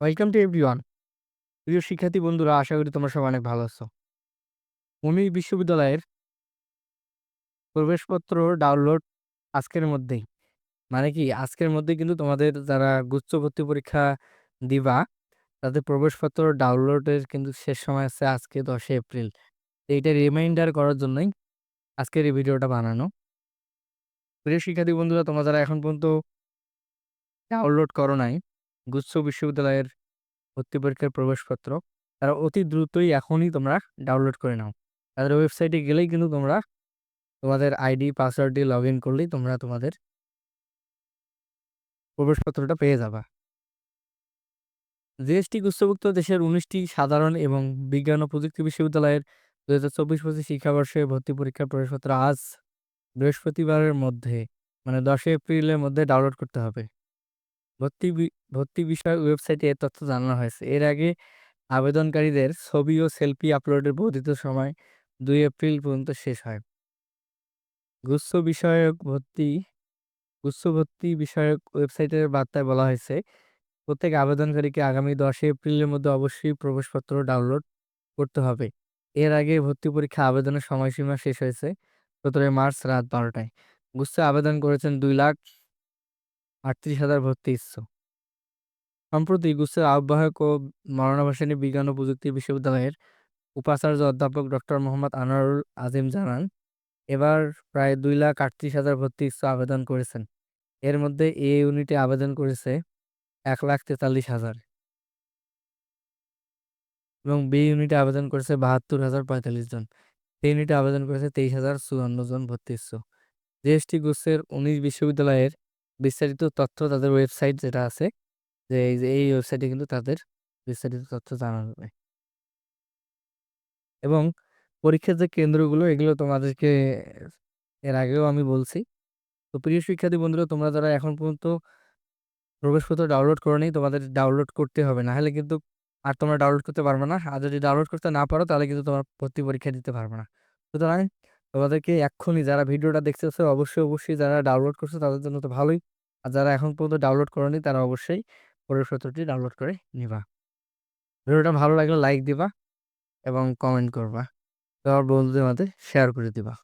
Welcome to everyone প্রিয় শিক্ষার্থী বন্ধুরা, আশা করি তোমরা সবাই অনেক ভালো আছো। উনি বিশ্ববিদ্যালয়ের প্রবেশপত্র ডাউনলোড আজকের মধ্যেই। মানে কি, আজকের মধ্যে কিন্তু তোমাদের যারা গুচ্ছ ভর্তি পরীক্ষা দিবা, তাদের প্রবেশপত্র ডাউনলোডের কিন্তু শেষ সময় আছে আজকে দশই এপ্রিল। এইটা রিমাইন্ডার করার জন্যই আজকের এই ভিডিওটা বানানো। প্রিয় শিক্ষার্থী বন্ধুরা, তোমরা যারা এখন পর্যন্ত ডাউনলোড করো নাই গুচ্ছ বিশ্ববিদ্যালয়ের ভর্তি পরীক্ষার প্রবেশপত্র, তারা অতি দ্রুতই এখনই তোমরা ডাউনলোড করে নাও। তাদের ওয়েবসাইটে গেলেই কিন্তু তোমরা তোমাদের আইডি পাসওয়ার্ড দিয়ে লগ ইন করলেই তোমরা তোমাদের প্রবেশপত্রটা পেয়ে যাবা। জিএসটি গুচ্ছভুক্ত দেশের উনিশটি সাধারণ এবং বিজ্ঞান ও প্রযুক্তি বিশ্ববিদ্যালয়ের দু হাজার চব্বিশ পঁচিশ শিক্ষাবর্ষে ভর্তি পরীক্ষার প্রবেশপত্র আজ বৃহস্পতিবারের মধ্যে মানে দশই এপ্রিলের মধ্যে ডাউনলোড করতে হবে। ভর্তি ভর্তি বিষয়ক ওয়েবসাইটে এ তথ্য জানানো হয়েছে। এর আগে আবেদনকারীদের ছবি ও সেলফি আপলোডের বর্ধিত সময় দুই এপ্রিল পর্যন্ত শেষ হয়। গুচ্ছ বিষয়ক ভর্তি, গুচ্ছ ভর্তি বিষয়ক ওয়েবসাইটের বার্তায় বলা হয়েছে, প্রত্যেক আবেদনকারীকে আগামী দশই এপ্রিলের মধ্যে অবশ্যই প্রবেশপত্র ডাউনলোড করতে হবে। এর আগে ভর্তি পরীক্ষা আবেদনের সময়সীমা শেষ হয়েছে সতেরোই মার্চ রাত বারোটায়। গুচ্ছে আবেদন করেছেন দুই লাখ আটত্রিশ হাজার ভর্তি ইচ্ছুক। সম্প্রতি গুচ্ছের আহ্বায়ক ও মরণাবাসিনী বিজ্ঞান ও প্রযুক্তি বিশ্ববিদ্যালয়ের উপাচার্য অধ্যাপক ডক্টর মোহাম্মদ আনোয়ারুল আজিম জানান, এবার প্রায় দুই লাখ আটত্রিশ হাজার ভর্তি ইচ্ছুক আবেদন করেছেন। এর মধ্যে এ ইউনিটে আবেদন করেছে এক লাখ তেতাল্লিশ হাজার। এবং বি ইউনিটে আবেদন করেছে বাহাত্তর হাজার পঁয়তাল্লিশ জন। সি ইউনিটে আবেদন করেছে তেইশ হাজার চুয়ান্ন জন ভর্তি ইচ্ছুক। জিএসটি গুচ্ছের উনিশ বিশ্ববিদ্যালয়ের বিস্তারিত তথ্য তাদের ওয়েবসাইট যেটা আছে, যে এই যে এই ওয়েবসাইটে কিন্তু তাদের বিস্তারিত তথ্য জানা যাবে। এবং পরীক্ষার যে কেন্দ্রগুলো, এগুলো তোমাদেরকে এর আগেও আমি বলছি। তো প্রিয় শিক্ষার্থী বন্ধুরা, তোমরা যারা এখন পর্যন্ত প্রবেশপত্র ডাউনলোড করে নি তোমাদের ডাউনলোড করতে হবে। না হলে কিন্তু আর তোমরা ডাউনলোড করতে পারবে না। আর যদি ডাউনলোড করতে না পারো, তাহলে কিন্তু তোমার ভর্তি পরীক্ষা দিতে পারবে না। সুতরাং তোমাদেরকে এক্ষুনি যারা ভিডিওটা দেখতেছে অবশ্যই অবশ্যই যারা ডাউনলোড করছে তাদের জন্য তো ভালোই। আর যারা এখন পর্যন্ত ডাউনলোড করেনি তারা অবশ্যই প্রবেশপত্রটি ডাউনলোড করে নিবা। ভিডিওটা ভালো লাগলে লাইক দিবা এবং কমেন্ট করবা। তোমার বন্ধুদের মধ্যে শেয়ার করে দিবা।